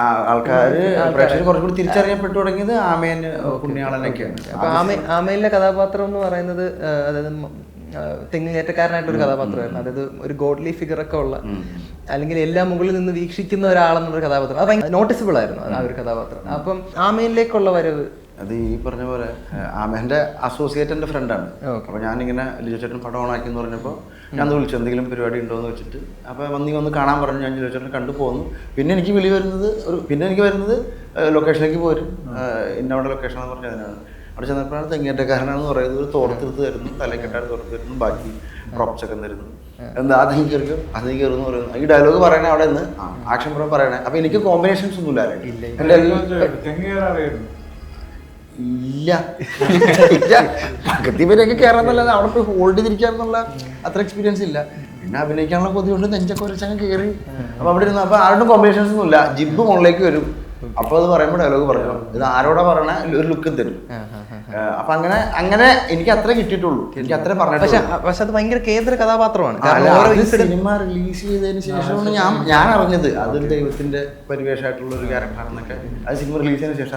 ആൾക്കാർ പ്രേക്ഷകർ കുറച്ചും കൂടി തിരിച്ചറിയപ്പെട്ടു തുടങ്ങിയത് ആമേൻ പുണ്യാളനൊക്കെയാണ് അപ്പൊ ആമ ആമയിലെ കഥാപാത്രം എന്ന് പറയുന്നത് അതായത് തെങ്ങിനേറ്റക്കാരനായിട്ടൊരു കഥാപാത്രമായിരുന്നു. അതായത് ഒരു ഗോഡ്ലി ഫിഗർ ഒക്കെ ഉള്ള അല്ലെങ്കിൽ എല്ലാം മുകളിൽ നിന്ന് വീക്ഷിക്കുന്ന ഒരാളെന്നൊരു കഥാപാത്രം. അത് ഭയങ്കര നോട്ടീസബിൾ ആയിരുന്നു ആ ഒരു കഥാപാത്രം. അപ്പം ആമയിലേക്കുള്ള വരവ് അത് ഈ പറഞ്ഞ പോലെ ഏഹ്, ആമേന്റെ അസോസിയേറ്റ് എന്റെ ഫ്രണ്ടാണ് അപ്പൊ അപ്പോൾ ഞാനിങ്ങനെ ലിജോ ചേട്ടൻ പടം ഓണാക്കി എന്ന് പറഞ്ഞപ്പോൾ ഞാൻ ഒന്ന് വിളിച്ചു എന്തെങ്കിലും പരിപാടി ഉണ്ടോ എന്ന് വെച്ചിട്ട്. അപ്പോൾ വന്നി വന്ന് കാണാൻ പറഞ്ഞു ഞാൻ ലിജോ ചേട്ടൻ കണ്ടു പോന്നു. പിന്നെ എനിക്ക് വിളി വരുന്നത് ഒരു പിന്നെ എനിക്ക് വരുന്നത് ലൊക്കേഷനിലേക്ക് പോരും. ഇന്നവിടെ ലൊക്കേഷൻ എന്ന് പറഞ്ഞു അതിനാണ്. അവിടെ ചെന്നപ്പോഴാണ് തെങ്ങേറ്റക്കാരനാണെന്ന് പറയുന്നത് ഒരു തോർത്തെടുത്ത് തരുന്നു തലക്കെട്ടാണ് തോർത്ത് തരുന്നു ബാക്കി പ്രോപ്സ് ഒക്കെ തരുന്നു. എന്താ ആദ്യം കയറിക്കും ആദ്യം കയറുന്നു പറയുന്നു ഈ ഡയലോഗ് പറയണേ അവിടെ നിന്ന്. ആക്ഷൻ പുറം പറയണേ. അപ്പൊ എനിക്ക് കോമ്പിനേഷൻസ് ഒന്നും ഇല്ല എല്ലാ ഇല്ല. പക്കത്തി പേരൊക്കെ കയറാന്നല്ലാതെ അവിടെ പോയി ഹോൾഡ് ചെയ്തിരിക്കാന്നുള്ള അത്ര എക്സ്പീരിയൻസ് ഇല്ല. പിന്നെ അഭിനയിക്കാനുള്ള കൊതിയുണ്ട്. നെഞ്ചൊക്കെ ഒരച്ചങ്ങ് കയറി അപ്പൊ അവിടെ ഇരുന്ന് അപ്പൊ ആരുടെ കോമ്പിനേഷൻസ് ഒന്നും ഇല്ല. ജിബ് മുകളിലേക്ക് വരും. അപ്പൊ അത് പറയുമ്പോൾ ഡയലോഗ് പറയണം ഇത് ആരോടാ പറയണ? ഒരു ലുക്ക് തരും. അപ്പൊ അങ്ങനെ അങ്ങനെ എനിക്ക് അത്ര കിട്ടിയിട്ടുള്ളൂ. എനിക്ക് അത്ര പറഞ്ഞു പക്ഷെ അത് ഭയങ്കര കേന്ദ്ര കഥാപാത്രമാണ്. സിനിമ റിലീസ് ചെയ്തതിന് ശേഷമാണ് ഞാൻ ഞാൻ അറിഞ്ഞത്. അതൊരു ദൈവത്തിന്റെ പരിവേഷമായിട്ടുള്ള ഒരു ക്യാരക്ടറാണെന്നൊക്കെ അത് സിനിമ റിലീസ് ചെയ്തതിന് ശേഷം